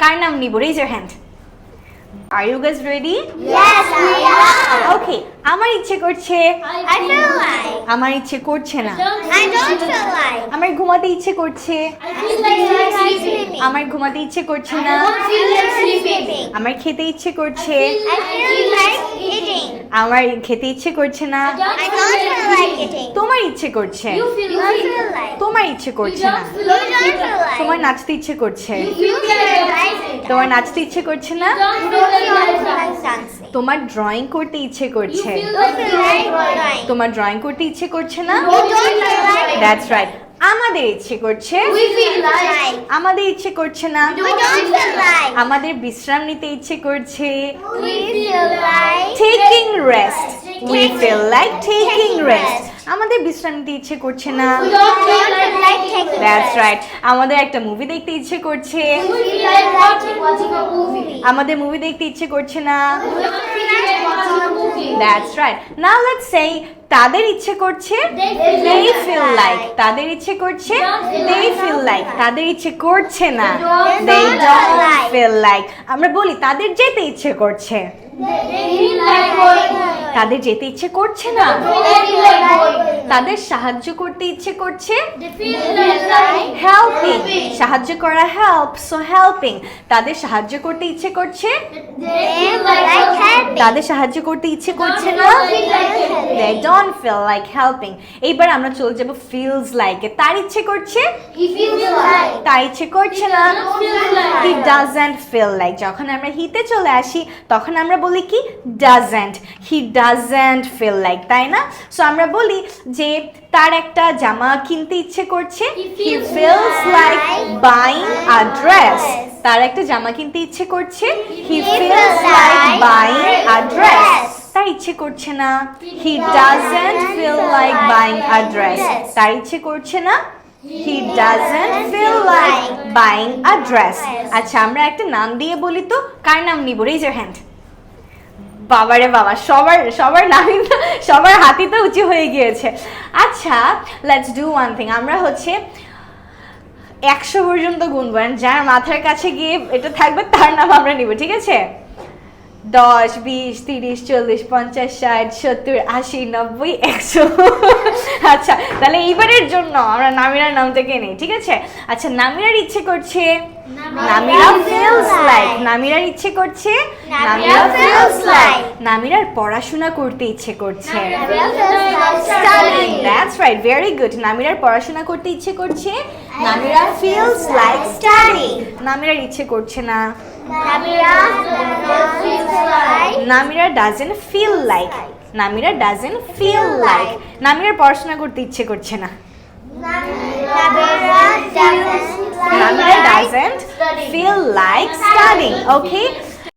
কার নাম নিব raise your hand are you guys ready. Okay আমার ইচ্ছে করছে. আমার ইচ্ছে করছে না. আমার ঘুমাতে ইচ্ছে করছে I feel like sleeping. আমার ঘুমাতে ইচ্ছে করছে I না don't feel like sleeping. আমার খেতে ইচ্ছে করছে আমার খেতে ইচ্ছে করছে না। তোমার ইচ্ছে করছে। তোমার ইচ্ছে করছে না। তোমার নাচতে ইচ্ছে করছে। তোমার নাচতে ইচ্ছে করছে না? তোমার ড্রয়িং করতে ইচ্ছে করছে। তোমার ড্রয়িং করতে ইচ্ছে করছে না? দ্যাটস রাইট আমাদের ইচ্ছে করছে। আমাদের ইচ্ছে করছে না। আমাদের বিশ্রাম নিতে ইচ্ছে করছে। We feel like. taking rest. আমাদের বিশ্রাম নিতে ইচ্ছে করছে না দ্যাটস রাইট আমাদের একটা মুভি দেখতে ইচ্ছে করছে. আমাদের মুভি দেখতে ইচ্ছে করছে না that's right now let's say তাদের ইচ্ছে করছে They feel they feel like তাদের ইচ্ছে করছে like. feel like তাদের ইচ্ছে করছে না don't like. feel like আমরা বলি তাদের যেতে ইচ্ছে করছে They feel like going. তাদের যেতে ইচ্ছে করছে না They feel like going. তাদের সাহায্য করতে ইচ্ছে করছে They feel like. হেল্পিং সাহায্য করা হেল্প সো হেল্পিং তাদের সাহায্য করতে ইচ্ছে করছে They feel like helping. তাদের সাহায্য করতে ইচ্ছে করছে না? They don't feel like helping এইবার আমরা চলে যাব ফিলস লাইক তার ইচ্ছে করছে? হি ফিলস লাইক তার ইচ্ছে করছে না? হি ডাজন্ট ফিল লাইক যখন আমরা হিতে চলে আসি তখন আমরা বলি কি? Doesn't he doesn't feel like তাই না? সো আমরা বলি যে তার একটা জামা কিনতে ইচ্ছে করছে। He feels like buying a dress তার একটা জামা কিনতে ইচ্ছে করছে। হি ফিলস লাইক বাইং ইচ্ছে করছে না। He doesn't feel like buying a dress তার ইচ্ছে করছে না। He doesn't feel like buying a dress আচ্ছা আমরা একটা নাম দিয়ে বলি তো। কার নাম নিব? রেজ ইউর হ্যান্ড বাবারে বাবা, সবার সবার নামই সবার হাতি তো উঁচু হয়ে গিয়েছে। আচ্ছা লেটস ডু ওয়ান থিং আমরা হচ্ছে একশো পর্যন্ত গুনবেন যার মাথার কাছে গিয়ে এটা থাকবে, তার নাম আমরা নিব, ঠিক আছে? দশ বিশ তিরিশ চল্লিশ পঞ্চাশ ষাট সত্তর আশি নব্বই একশো। আচ্ছা তাহলে এইবারের জন্য আমরা নামিরার নামটাকে নেই ঠিক আছে? আচ্ছা নামিরার ইচ্ছে করছে নামিরা ফিলস লাইক নামিরার ইচ্ছে করছে নামিরা ফিলস লাইক নামিরার পড়াশোনা করতে ইচ্ছে করছে। Studying. That's right very good নামিরার পড়াশোনা করতে ইচ্ছে করছে? নামিরা ফিলস লাইক স্টাডি নামিরার ইচ্ছে করছে না। Namira feels like. Namira doesn't feel like Namira doesn't feel like নামিরার পড়াশোনা করতে ইচ্ছে করছে না। Namira doesn't Namira doesn't feel like studying okay